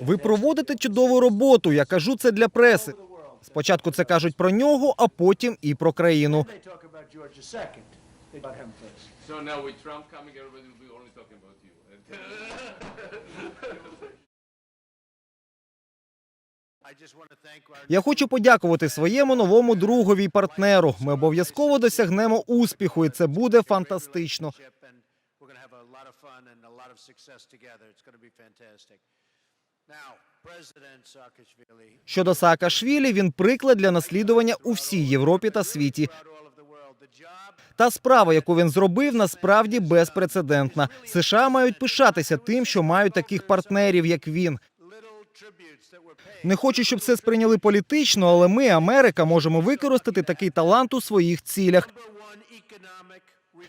Ви проводите чудову роботу. Я кажу це для преси. Спочатку це кажуть про нього, а потім і про країну. Я хочу подякувати своєму новому другові й партнеру. Ми обов'язково досягнемо успіху, і це буде фантастично. We're going to have a lot of fun and a lot of success together. It's going to be fantastic. Now, President Saakashvili Щодо Саакашвілі, він приклад для наслідування у всій Європі та світі. Та справа, яку він зробив, насправді безпрецедентна. США мають пишатися тим, що мають таких партнерів, як він. Не хочу, щоб це сприйняли політично, але ми, Америка, можемо використати такий талант у своїх цілях.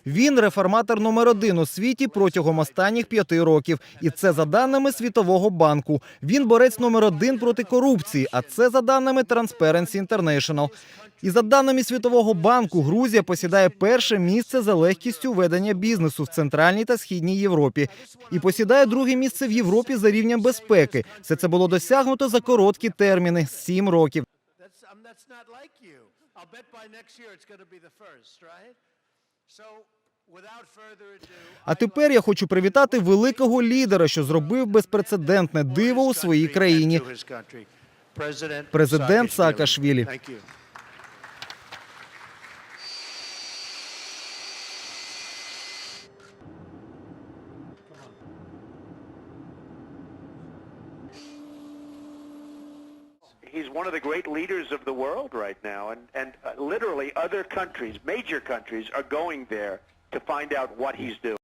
Він реформатор номер один у світі протягом останніх п'яти років, і це за даними Світового банку. Він борець номер один проти корупції, а це за даними Transparency International. І за даними Світового банку, Грузія посідає перше місце за легкістю ведення бізнесу в центральній та східній Європі і посідає друге місце в Європі за рівнем безпеки. Все це було досягнуто за короткі терміни сім років. А тепер я хочу привітати великого лідера, що зробив безпрецедентне диво у своїй країні. Президент. Саакашвілі. He's one of the great leaders of the world right now, and and uh, literally other countries, major countries, are going there to find out what he's doing.